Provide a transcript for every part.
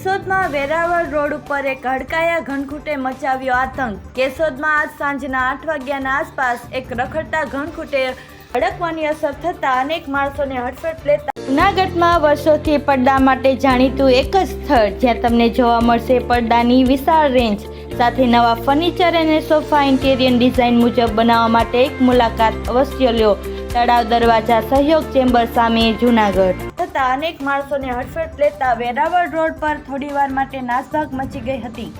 કેશોદમાં Veraval road ઉપર એક હડકાયા ઘનખૂટે મચાવ્યો આતંક. કેશોદમાં આજ સાંજના આઠ વાગ્યાના આસપાસ એક રખડતા ઘનખૂટે હડકવાની અસર થતાં અનેક માણસોને હડફેટ લેતા જૂનાગઢમાં વર્ષોથી પડદા માટે જાણીતું એક જ સ્થળ જ્યાં તમને જોવા મળશે પડદાની વિશાળ રેન્જ. સાથે નવા ફર્નિચર અને સોફા ઇન્ટેરિયર ડિઝાઇન મુજબ બનાવવા માટે એક મુલાકાત અવશ્ય લ્યો તળાવ દરવાજા સહયોગ ચેમ્બર સામે જૂનાગઢ. થતાં અનેક માણસોને હડફેટ લેતા વેરાવળ રોડ પર થોડીવાર માટે નાસભાગ મચી ગઈ હતી.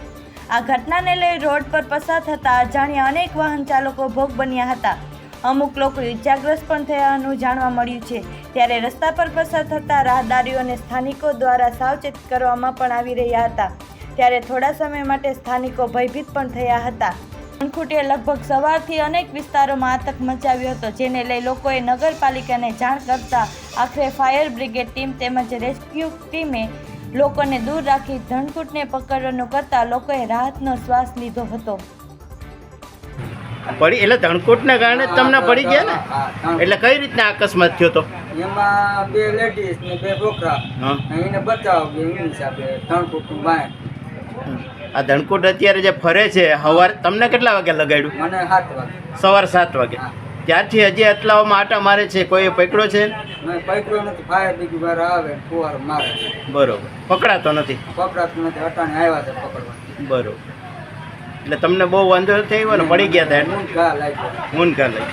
આ ઘટનાને લઈ રોડ પર પસાર થતા અજાણ્યા અનેક વાહન ચાલકો ભોગ બન્યા હતા. અમુક લોકો ઇજાગ્રસ્ત પણ થયાનું જાણવા મળ્યું છે. ત્યારે રસ્તા પર પસાર થતા રાહદારીઓને સ્થાનિકો દ્વારા સાવચેત કરવામાં પણ આવી રહ્યા હતા. ત્યારે થોડા સમય માટે સ્થાનિકો ભયભીત પણ થયા હતા. અનખુટીએ લગભગ સવારથી અનેક વિસ્તારોમાં આતંક મચાવ્યો હતો જેને લઈ લોકોએ નગરપાલિકાને જાણ કરતા આખરે ફાયર બ્રિગેડ ટીમ તેમજ રેસ્ક્યુ ટીમે લોકોને દૂર રાખી ધનકૂટને પકડવાનું કરતા લોકોએ રાહતનો શ્વાસ લીધો હતો. પડી એટલે ધણકૂટને કારણે તમને પડી ગયા ને. એટલે કઈ રીતના અકસ્માત થયો તો? એમાં બે લેડીઝ ને બે છોકરા. એને બચાવ કે એની હિસાબે ધણકૂટ બાય આ ધણકુટ અત્યારે જે ફરે છે સવાર તમને કેટલા વાગે લગાડ્યું? સવારે સાત વાગે. ત્યારથી હજી આટલાઓમાં આટા મારે છે કોઈ પકડ્યો છે? મેં પકડ્યો નથી ફાયર બીજું વાર આવે ફુવાર મારે બરોબર. પકડાતો નથી? પકડાતો નથી હટાણે આવ્યા છે પકડવા. બરોબર. એટલે તમને બહુ વાંધો થયો ને પડી ગયા હતા હું ઘા મૂન કા લઈ